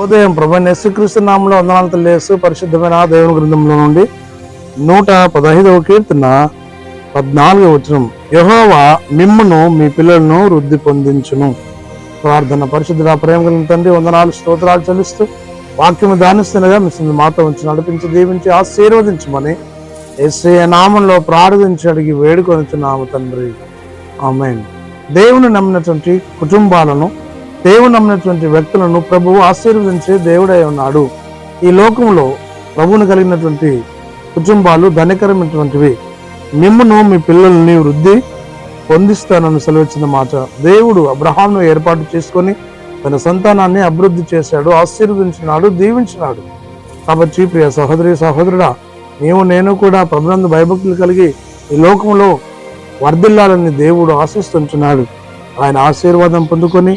ఉదయం ప్రభు యేసుక్రీస్తు నామంలో వందనాలు తెలియజేస్తూ పరిశుద్ధమైన దేవుని గ్రంథంలో నుండి నూట పదహైదవ కీర్తన పద్నాలుగవ వచనం. యహోవా మిమ్మును మీ పిల్లలను వృద్ధి పొందించును. ప్రార్థన పరిశుద్ధ ప్రేమ కలిగిన తండ్రి వందనాలు స్తోత్రాలు చెల్లిస్తూ వాక్యము దానిస్తున్నగా మీ మాతో ఉంచి నడిపించి దీవించి ఆశీర్వదించమని ఎస్ఏ నామంలో ప్రార్థించి అడిగి వేడుకొనిచున్నాము తండ్రి. ఆమెన్. దేవుని నమ్మినటువంటి కుటుంబాలను దేవుని నమ్మినటువంటి వ్యక్తులను ప్రభువు ఆశీర్వదించే దేవుడై ఉన్నాడు. ఈ లోకంలో ప్రభువును కలిగినటువంటి కుటుంబాలు ధనికరమైనటువంటివి. మిమ్మను మీ పిల్లల్ని వృద్ధి పొందిస్తానని సెలవిచ్చిన మాట. దేవుడు అబ్రహాంను ఏర్పాటు చేసుకొని తన సంతానాన్ని అభివృద్ధి చేశాడు ఆశీర్వదించినాడు దీవించినాడు. కాబట్టి ప్రియ సహోదరి సహోదరుడా నీవు నేను కూడా ప్రభునందు భయభక్తులు కలిగి ఈ లోకంలో వర్ధిల్లాలని దేవుడు ఆశిస్తుంటున్నాడు. ఆయన ఆశీర్వాదం పొందుకొని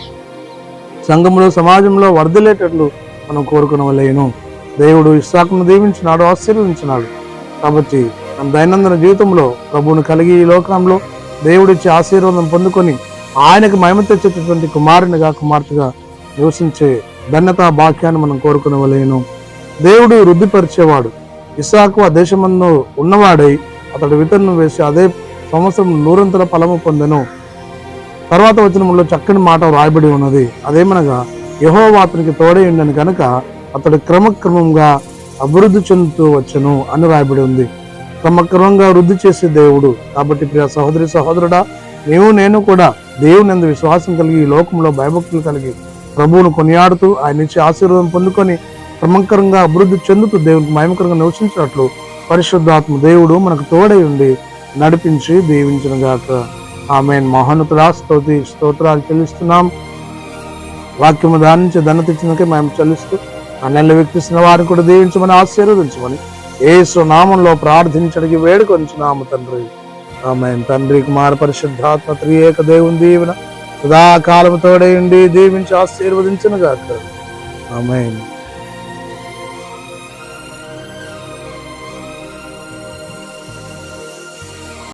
సంఘంలో సమాజంలో వర్ధిల్లేటట్లు మనం కోరుకునవలేను. దేవుడు ఇస్సాకును దీవించినాడు ఆశీర్వదించినాడు. కాబట్టి మన దైనందిన జీవితంలో ప్రభువును కలిగి ఈ లోకంలో దేవుడిచ్చే ఆశీర్వాదం పొందుకొని ఆయనకు మహిమ తెచ్చేటటువంటి కుమారునిగా కుమార్తెగా నివసించే ధన్యత భాగ్యాన్ని మనం కోరుకునవలేను. దేవుడు వృద్ధిపరిచేవాడు. ఇసాకు ఆ దేశమందు ఉన్నవాడై అతడు విత్తనం వేసి అదే సంవత్సరం నూరంతల ఫలము పొందెను. తర్వాత వచనంలో చక్కని మాట రాయబడి ఉన్నది. అదేమనగా యహోవా అతనికి తోడై ఉండని కనుక అతడు క్రమక్రమంగా అభివృద్ధి చెందుతూ వచ్చను అని రాయబడి ఉంది. క్రమక్రమంగా వృద్ధి చేసే దేవుడు. కాబట్టి ప్రియ సహోదరి సహోదరుడా నీవు నేను కూడా దేవుని అందు విశ్వాసం కలిగి ఈ లోకంలో భయభక్తులు కలిగి ప్రభువును కొనియాడుతూ ఆయన నుంచి ఆశీర్వాదం పొందుకొని క్రమకరంగా అభివృద్ధి చెందుతూ దేవునికి మహిమకరంగా నివసించినట్లు పరిశుద్ధాత్మ దేవుడు మనకు తోడై ఉండి నడిపించి దీవించిన గాక. ఆమె మహోన్నతుడా స్తోతి స్తోత్రాలు చెల్లిస్తున్నాం. వాక్యము దాని నుంచి ధన తెచ్చినకే మేము చెల్లిస్తూ ఆ వ్యక్తిస్తున్న వారిని కూడా దీవించమని ఆశీర్వదించమని ఏసు నామంలో ప్రార్థించడానికి వేడుకొంచున్నాము తండ్రి. ఆమె తండ్రి కుమార పరిశుద్ధాత్మ త్రియేక దేవుని దీవెన సదాకాలము ఉండి దీవించి ఆశీర్వదించను గాక ఆమె